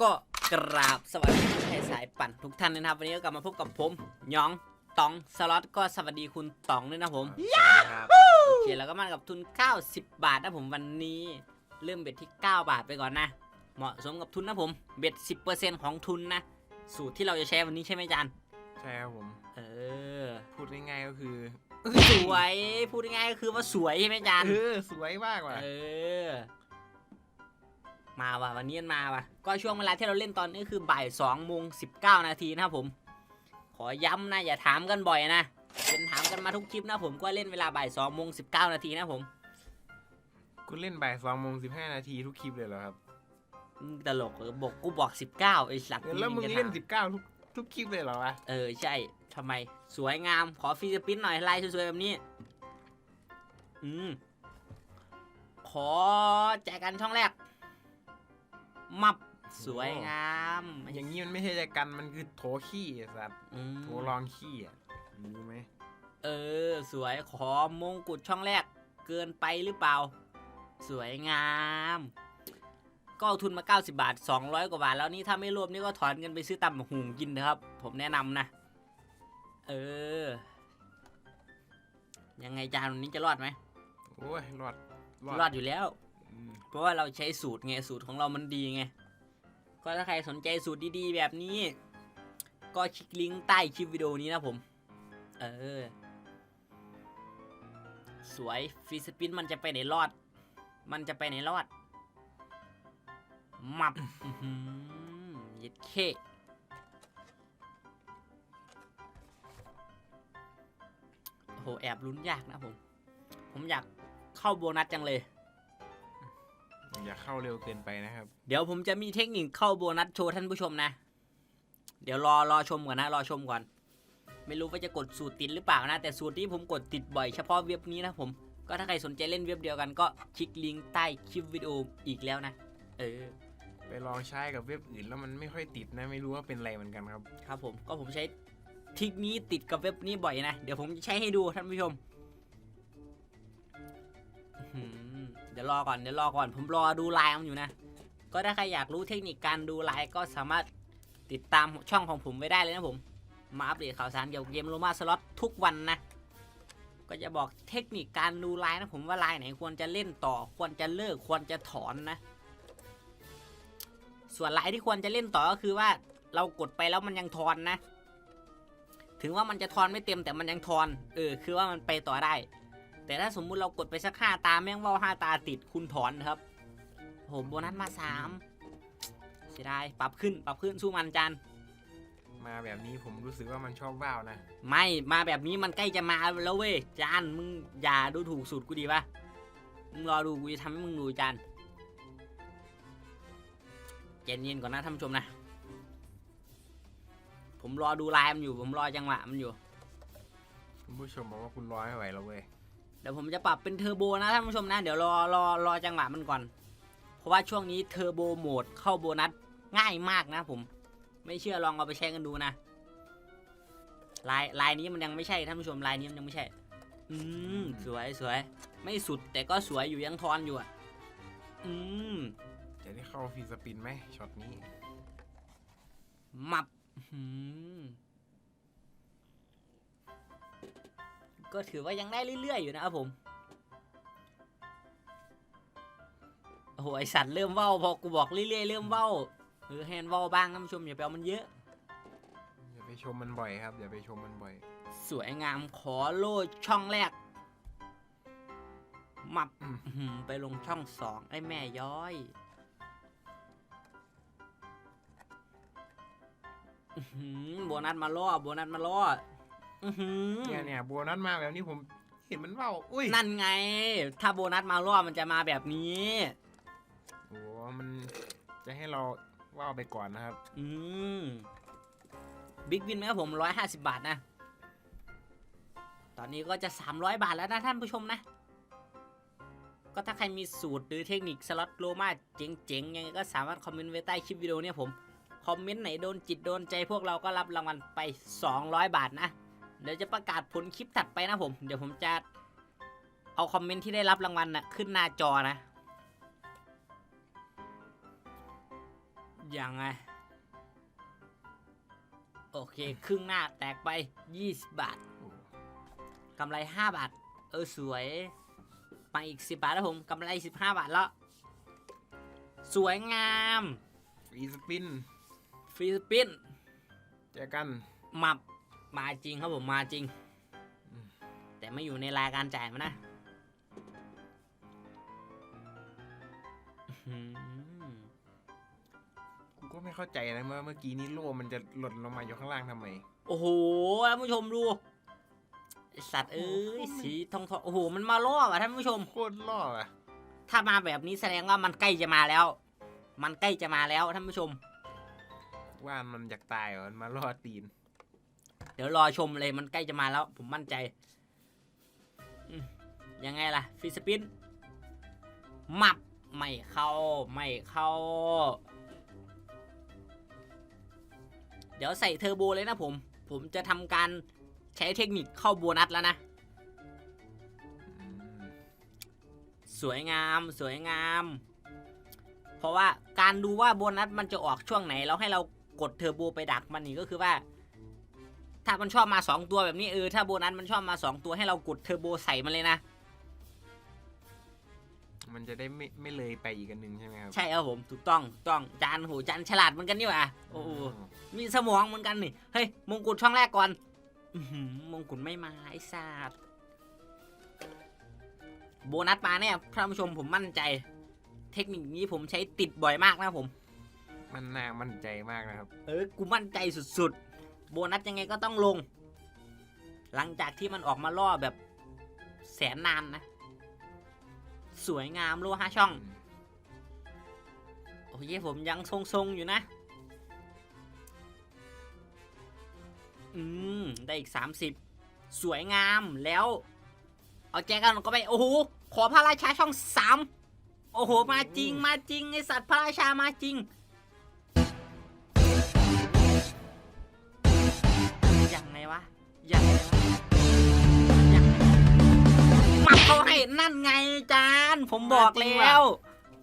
ก็กราบสวัสดีให้สายปั่นทุกท่านนะครับ วันนี้ก็กลับมาพบกับผมหยองตองสล็อตก็สวัสดีคุณตองด้วยนะผมสวัสดีครับโอเคแล้วก็มากับทุน90บาทนะผมวันนี้ เริ่มเบ็ดที่ 9 บาทไปก่อนนะ เหมาะสมกับทุนนะผมเบ็ด 10%ของทุนนะ สูตรที่เราจะใช้วันนี้ใช่ไหมจานใช่ครับผม เออ พูดง่ายๆก็คือ สวย พูดง่ายๆก็คือว่าสวยใช่ไหมจานเออสวยมากว่ะเออ มาว่ะวันนี้มันมาว่ะก็ช่วงเวลาที่เราเล่นตอนนี้คือบ่ายสองโมงสิบเก้านาทีนะครับผม ขอย้ำนะอย่าถามกันบ่อยนะเป็นถามกันมาทุกคลิปนะผมก็เล่นเวลาบ่ายสองโมงสิบเก้านาทีนะผมคุณเล่นบ่ายสองโมงสิบห้านาทีทุกคลิปเลยเหรอครับมึงตลกเหรอบอกกูบอกสิบเก้าไอ้สัตว์แล้วมึงจะเล่นถาสิบเก้าทุกทุกคลิปเลยเหรอวะเออใช่ทำไมสวยงามขอฟรีสปินหน่อยลายสวยๆแบบนี้ อืมขอแจกกันช่องแรก มับสวยงามอย่างนี้มันไม่ใช่ใจกันมันคือโถขี้ไอ้สัตว์อืมโถรองขี้อะรู้ไหมเออ สวยขอมงกุฎช่องแรก เกินไปหรือเปล่า สวยงาม ก็เอาทุนมา 90 บาท 200 กว่าบาท แล้วนี่ถ้าไม่รวมนี่ก็ถอนเงินไปซื้อตำบักหุงกินนะครับ ผมแนะนำนะ เออ ยังไงจานวันนี้จะรอดไหม โอ้ยรอดรอดอยู่แล้วอืม เพราะว่าเราใช้สูตรไงสูตรของเรามันดีไง ก็ถ้าใครสนใจสูตรดีๆ แบบนี้ ก็คลิกลิงก์ใต้คลิปวิดีโอนี้นะผม เออ สวยฟรีสปินมันจะไปไหนรอด มันจะไปไหนรอด มับอื้อหือเย็ดเคโหแอบลุ้นยากนะผม ผมอยากเข้าโบนัสจังเลย อย่าเข้าเร็วเกินไปนะครับ เดี๋ยวผมจะมีเทคนิคเข้าโบนัสโชว์ท่านผู้ชมนะ เดี๋ยวรอรอชมก่อนนะ รอชมก่อน ไม่รู้ว่าจะกดสูตรติดหรือเปล่านะ แต่สูตรที่ผมกดติดบ่อยเฉพาะเว็บนี้นะผม ก็ถ้าใครสนใจเล่นเว็บเดียวกันก็คลิกลิงก์ใต้คลิปวิดีโออีกแล้วนะ เออ ไปลองใช้กับเว็บอื่นแล้วมันไม่ค่อยติดนะ ไม่รู้ว่าเป็นอะไรเหมือนกันครับ ครับผม ก็ผมใช้ทริกนี้ติดกับเว็บนี้บ่อยนะ เดี๋ยวผมจะใช้ให้ดูท่านผู้ชมอื้อหือ เดี๋ยวรอก่อนเดี๋ยวรอก่อน ผมรอดูไลน์มันอยู่นะ ก็ถ้าใครอยากรู้เทคนิคการดูไลน์ก็สามารถติดตามช่องของผมไว้ได้เลยนะผม มาอัปเดตข่าวสารเกี่ยวกับเกมโรมาสล็อตทุกวันนะ ก็จะบอกเทคนิคการดูไลน์นะผมว่าไลน์ไหนควรจะเล่นต่อ ควรจะเลิกควรจะถอนนะ ส่วนไลน์ที่ควรจะเล่นต่อก็คือว่าเรากดไปแล้วมันยังทอนนะ ถึงว่ามันจะทอนไม่เต็มแต่มันยังทอน เออ คือว่ามันไปต่อได้ แต่ถ้าสมมุติเรากดไปสักห้าตาแม่งเว่าห้าตาติดคุณถอนนะครับโหโบนัสมาสามเสียดายปรับขึ้นปรับขึ้นสู้มันจันมาแบบนี้ผมรู้สึกว่ามันชอบว้าวนะ ไม่มาแบบนี้มันใกล้จะมาแล้วเว้ยจานมึงอย่าดูถูกสูตรกูดีปะมึงรอดูกูจะทำให้มึงดูจานเย็นเย็นๆก่อนนะท่านผู้ชมนะ ผมรอดูไลน์มันอยู่ ผมรอจังหวะมันอยู่ คุณผู้ชมบอกว่าคุณร้อยไม่ไหวแล้วเว้ย เดี๋ยวผมจะปรับเป็นเทอร์โบนะท่านผู้ชมนะ เดี๋ยวรอรอรอจังหวะมันก่อน เพราะว่าช่วงนี้เทอร์โบโหมดเข้าโบนัสง่ายมากนะผม ไม่เชื่อลองเอาไปใช้กันดูนะ ลายลายนี้มันยังไม่ใช่ท่านผู้ชมลายนี้มันยังไม่ใช่ อืมสวยสวย ไม่สุดแต่ก็สวยอยู่ยังทอนอยู่อะ อืมจะได้เข้าฟรีสปินไหมช็อตนี้ มับอืม ก็ถือว่ายังได้เรื่อยๆ อยู่นะครับผม โอ้โหไอสัตว์เริ่มเว้าพอกูบอกเรื่อยๆ เริ่มเว้าเออให้มันเว้าบ้างท่านผู้ชมอย่าไปเอามันเยอะ อย่าไปชมมันบ่อยครับอย่าไปชมมันบ่อย สวยงามขอโล่ช่องแรกมับอืมอื้อหือไปลงช่องสองไอ้แม่ย้อยอื้อหือโบนัสมาล่อโบนัสมาล่อ อื้อหือเนี่ยเนี่ยโบนัสมาแบบนี้ผมเห็นมันว้าวอุ้ยนั่นไง ถ้าโบนัสมาล่อมันจะมาแบบนี้ โอ้มันจะให้เราว้าวไปก่อนนะครับ อืมบิ๊กวินไหมครับผมร้อยห้าสิบาทนะ ตอนนี้ก็จะ300บาทแล้วนะท่านผู้ชมนะ ก็ถ้าใครมีสูตรหรือเทคนิคสล็อตโลมาเจ๋งๆยังไงก็สามารถคอมเมนต์ไว้ใต้คลิปวิดีโอเนี่ยผม คอมเมนต์ไหนโดนจิตโดนใจพวกเราก็รับรางวัลไป 200 บาทนะ เดี๋ยวจะประกาศผลคลิปถัดไปนะผม เดี๋ยวผมจะเอาคอมเมนต์ที่ได้รับรางวัลนะ่ะขึ้นหน้าจอนะยังไง โอเค ครึ่งหน้าแตกไป 20 บาทโอ้กำไร 5 บาท เออ สวย มาอีก 10 บาทแล้วผมกำไร 15 บาทแล้ว สวยงาม ฟรีสปิน ฟรีสปิน เจอกัน มับ มาจริงครับผมมาจริงอืมแต่ไม่อยู่ในรายการจ่ายมานะอื้อหือกูก็ไม่เข้าใจนะเมื่อเมื่อกี้นี้โล่มันจะหล่นลงมาอยู่ข้างล่างทำไม โอ้โหท่านผู้ชมดูไอ้สัตว์เอ้ยสีทองทองโอ้โหมันมาล่อว่ะท่านผู้ชมโคตรล่ออะถ้ามาแบบนี้แสดงว่ามันใกล้จะมาแล้ว มันใกล้จะมาแล้วท่านผู้ชม ว่ามันอยากตายเหรอมันมาล่อตีน เดี๋ยวรอชมเลยมันใกล้จะมาแล้ว ผมมั่นใจยังไงล่ะฟิสปินมับไม่เข้าไม่เข้า เดี๋ยวใส่เทอร์โบเลยนะผม ผมจะทำการใช้เทคนิคเข้าโบนัสแล้วนะ สวยงามสวยงาม เพราะว่าการดูว่าโบนัสมันจะออกช่วงไหน แล้วให้เรากดเทอร์โบไปดักมันนี่ก็คือว่า ถ้ามันชอบมา 2 ตัวแบบนี้เออถ้าโบนัสมันชอบมา 2 ตัวให้เรากดเทอร์โบใส่มันเลยนะ มันจะได้ไม่ไม่เลยไปอีกอันหนึ่งใช่ไหมครับใช่ครับผมถูกต้องถูกต้องจานโหจานฉลาดเหมือนกันนี่หว่าโอ้โหมีสมองเหมือนกันนี่เฮ้ยมงกุฎช่องแรกก่อนอื้อหือมงกุฎไม่มาไอ้สัตว์โบนัสมาเนี่ยท่านผู้ชมผมมั่นใจ เทคนิคนี้ผมใช้ติดบ่อยมากนะผม มันน่ามั่นใจมากนะครับ เออกูมั่นใจสุดๆ โบนัสยังไงก็ต้องลง หลังจากที่มันออกมาล่อแบบแสนนานนะ สวยงามโลห้าช่อง โอ้ยผมยังทรงๆอยู่นะ อืม ได้อีก 30 สวยงามแล้ว เอาแจกันก็ไป โอ้โห ขอพระราชาช่องสามโอ้โห มาจริงมาจริงไอสัตว์พระราชามาจริงยัง วะยังไงวะยังไงมาเขาให้นั่นไงจาน ผมบอกแล้ว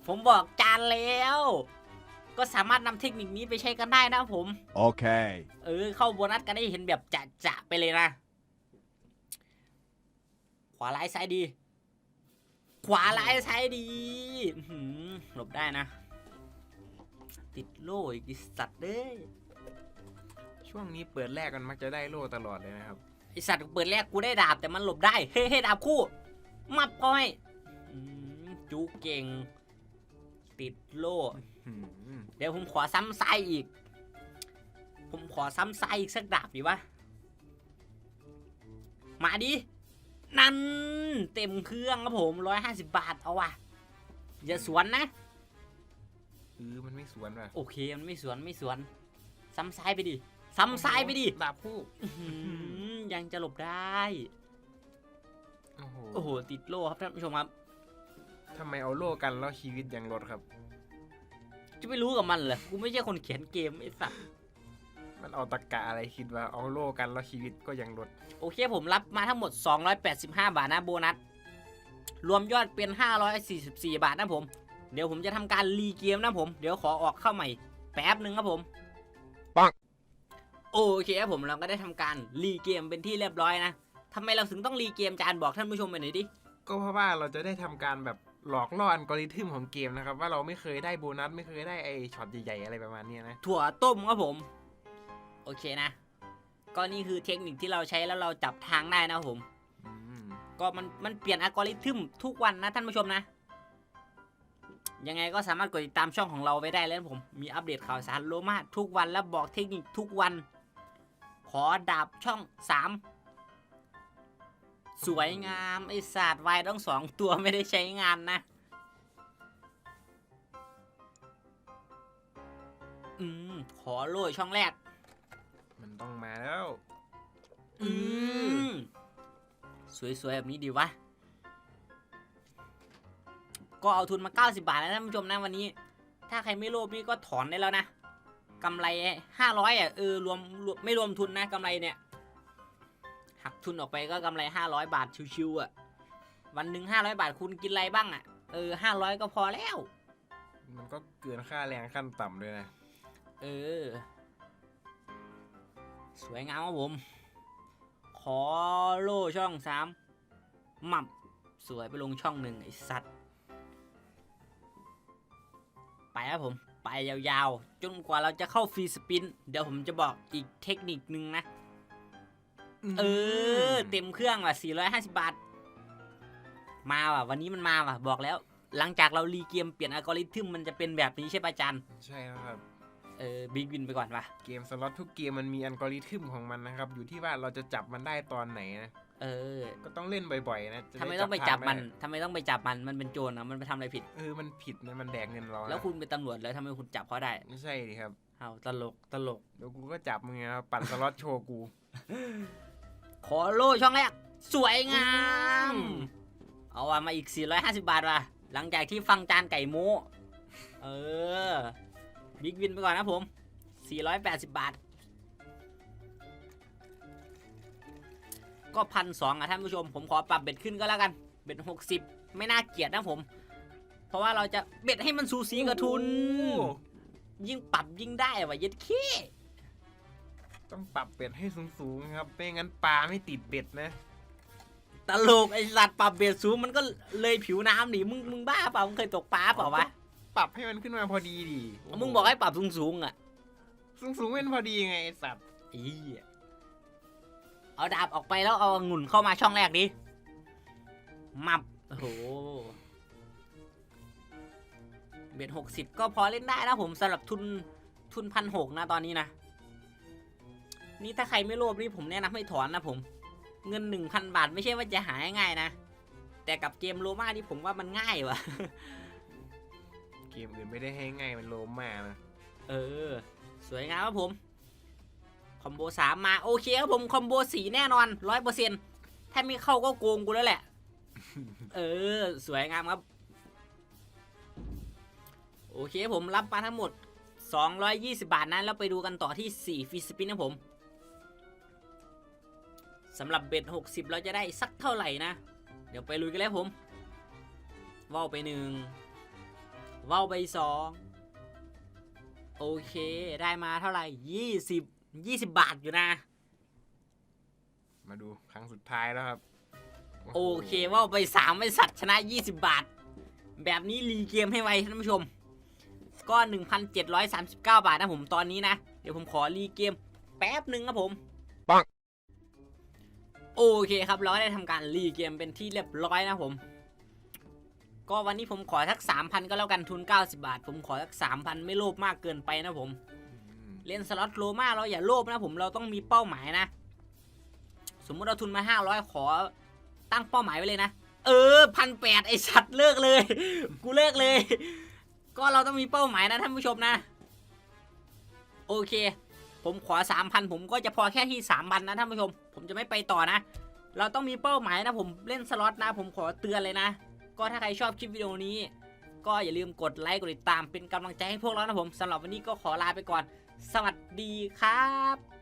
ผมบอกจานแล้ว ก็สามารถนำเทคนิคนี้ไปใช้กันได้นะผม Okay. เออ เข้าโบนัสกันได้เห็นแบบจะจะๆไปเลยนะ ขวาร้ายซ้ายดี ขวาร้ายซ้ายดีอื้อหือหลบได้นะ ติดโล่อีกไอ้สัตว์เด้ย ช่วงนี้เปิดแรกมันมักจะได้โล่ตลอดเลยนะครับ ไอสัตว์เปิดแรกกูได้ดาบแต่มันหลบได้ เฮ้เฮ้ดาบคู่ มับก้อยอืมจูเก่ง ติดโล่ อืมเดี๋ยวผมขอซ้ำไส้อีก ผมขอซ้ำไส้อีกสักดาบดีวะ มาดิ นั่น เต็มเครื่องครับผมร้อยห้าสิบบาท เอาว่ะ อย่าสวนนะ เออมันไม่สวนว่ะโอเค มันไม่สวนไม่สวน ซ้ำซ้ายไปดิ ซ้ำซ้ายไปดิดาบคู่อื้อหือยังจะหลบได้ โอ้โหโอ้โห ติดโล่ครับท่านผู้ชมครับทำไมเอาโล่กันแล้วชีวิตยังลดครับ จะไปรู้กับมันเหรอกูไม่ใช่คนเขียนเกมไอ้สัตว์มันเอาตะกะอะไรคิดว่าเอาโล่กันแล้วชีวิตก็ยังลด โอเคผมรับมาทั้งหมด 285 บาทนะโบนัส รวมยอดเป็น 544 บาทนะผม เดี๋ยวผมจะทำการรีเกมนะผม เดี๋ยวขอออกเข้าใหม่แป๊บหนึ่งครับผมปัง โอเคครับผมเราก็ได้ทำการรีเกมเป็นที่เรียบร้อยนะทำไมเราถึงต้องรีเกมจานบอกท่านผู้ชมไปหน่อยดิก็เพราะว่าเราจะได้ทำการแบบหลอกล่ออัลกอริทึมของเกมนะครับ ว่าเราไม่เคยได้โบนัสไม่เคยได้ไอช็อตใหญ่ๆอะไรประมาณเนี้ยนะถั่วต้มครับผม โอเคนะ ก็นี่คือเทคนิคที่เราใช้แล้วเราจับทางได้นะครับผมอืมก็มันมันเปลี่ยนอัลกอริทึมทุกวันนะท่านผู้ชมนะ ยังไงก็สามารถกดติดตามช่องของเราไว้ได้แล้วนะผมมีอัปเดตข่าวสารโลมาทุกวันและบอกเทคนิคทุกวัน ขอดาบช่อง3สวยงาม ไอศาสตร์วายต้องสองตัวไม่ได้ใช้งานนะ อืม ขอโล่ช่องแรก มันต้องมาแล้ว อืม สวยๆ แบบนี้ดีวะ ก็เอาทุนมา 90 บาทแล้วท่านผู้ชมนะวันนี้ ถ้าใครไม่โลภนี่ก็ถอนได้แล้วนะ กำไร500อะเออรวมรวมไม่รวมทุนนะกำไรเนี่ย หักทุนออกไปก็กำไร500บาทชิวๆอะวันหนึ่ง500บาทคุณกินอะไรบ้างอะเออ500ก็พอแล้ว มันก็เกินค่าแรงขั้นต่ำด้วยนะ เออ สวยงามครับผม ขอโล่ช่องสามหมับสวยไปลงช่องหนึ่งไอ้สัตว์ ไปครับผม ไปยาวๆ จนกว่าเราจะเข้าฟรีสปิน เดี๋ยวผมจะบอกอีกเทคนิคนึงนะ เออ เต็มเครื่องว่ะ 450 บาท มาว่ะ วันนี้มันมาว่ะ บอกแล้ว หลังจากเรารีเกมเปลี่ยนอัลกอริทึมมันจะเป็นแบบนี้ใช่ปะจันใช่แล้วครับเออบิ๊กวินไปก่อนว่ะ เกมสล็อตทุกเกมมันมีอัลกอริทึมของมันนะครับ อยู่ที่ว่าเราจะจับมันได้ตอนไหนนะ เออ ก็ต้องเล่นบ่อยๆนะจะทำไมด้ต้องไปจับมันทางด้ทำไมต้องไปจับมัน มันเป็นโจรอะมันไปทำอะไรผิด เออมันผิดนะมันแดกเงินเรานะแล้วคุณเป็นตำรวจแล้วทำไมคุณจับเขาได้ไม่ใช่ดิครับเอาตลกตลก เดี๋ยวกูก็จับมึงไงครับปั่นสล็อตโชว์กู ขอโล่ช่องแรก สวยงาม อืม เอาว่ะมาอีก 450 บาทว่ะ หลังจากที่ฟังจานไก่โม้เออ บิ๊กวินไปก่อนนะผม 480 บาท ก็พันสองอะท่านผู้ชม ผมขอปรับเบ็ดขึ้นก็แล้วกันเบ็ดหกสิบไม่น่าเกลียดนะผม เพราะว่าเราจะเบ็ดให้มันสูสีกับทุนโอ้ยิ่งปรับยิ่งได้ว่ะเย็ดขี้ต้องปรับเบ็ดให้สูงๆครับไม่งั้นปลาไม่ติดเบ็ดนะตลกไอสัตว์ปรับเบ็ดสูงมันก็เลยผิวน้ำหนิมึงมึงบ้าเปล่ามึงเคยตกปลาเปล่าวะปรับให้มันขึ้นมาพอดีดิมึงบอกให้ปรับสูงๆอะ สูงๆเป็นพอดีไงไอ้สัตว์อี เอาดาบออกไปแล้วเอาองุ่นเข้ามาช่องแรกดิมับโอ้โหเบ็ดหกสิบก็พอเล่นได้นะผมสำหรับทุนทุนพันหกนะตอนนี้นะ นี่ถ้าใครไม่โลภนี่ผมแนะนำให้ถอนนะผม เงินหนึ่งพันบาทไม่ใช่ว่าจะหาง่ายๆนะ แต่กับเกมโลมานี่ผมว่ามันง่ายวะเกมอื่นไม่ได้ให้ง่ายมันโลมมากนะเออ สวยงามครับผม คอมโบสามมาโอเคครับผมคอมโบสีแน่นอนร้อยเปอร์เซ็นถ้าไม่เข้าก็โกงกูแล้วแหละ เออ สวยงามครับ โอเคผมรับมาทั้งหมด 220 บาทนะแล้วไปดูกันต่อที่ 4ฟรีสปินนะผมสำหรับเบ็ด60 เราจะได้สักเท่าไหร่นะ เดี๋ยวไปลุยกันเลยครับผมว่าวไปหนึ่งว่าวไปสองโอเค ได้มาเท่าไหร่ยี่สิบ ยี่สิบบาทอยู่นะ มาดูครั้งสุดท้ายแล้วครับ โอเคว่าไปสามบริษัทชนะ20บาท แบบนี้รีเกมให้ไวท่านผู้ชม ก็1,739บาทนะผมตอนนี้นะ เดี๋ยวผมขอรีเกมแป๊บหนึ่งครับผมปังโอเคครับเราก็ได้ทำการรีเกมเป็นที่เรียบร้อยนะผม ก็วันนี้ผมขอสัก3,000ก็แล้วกันทุน90บาท ผมขอสัก3,000ไม่โลภมากเกินไปนะผมอืม เล่นสล็อตโลมาเราอย่าโลภนะผมเราต้องมีเป้าหมายนะ สมมุติเราทุนมา 500 ขอตั้งเป้าหมายไว้เลยนะ เออพันแปดไอสัตว์เลิกเลย กูเลิกเลย ก็เราต้องมีเป้าหมายนะท่านผู้ชมนะ โอเค ผมขอ 3,000 ผมก็จะพอแค่ที่3,000นะท่านผู้ชม ผมจะไม่ไปต่อนะ เราต้องมีเป้าหมายนะผมเล่นสล็อตนะ ผมขอเตือนเลยนะ ก็ถ้าใครชอบคลิปวิดีโอนี้ก็อย่าลืมกดไลค์กดติดตามเป็นกำลังใจให้พวกเรานะผมสำหรับวันนี้ก็ขอลาไปก่อน สวัสดีครับ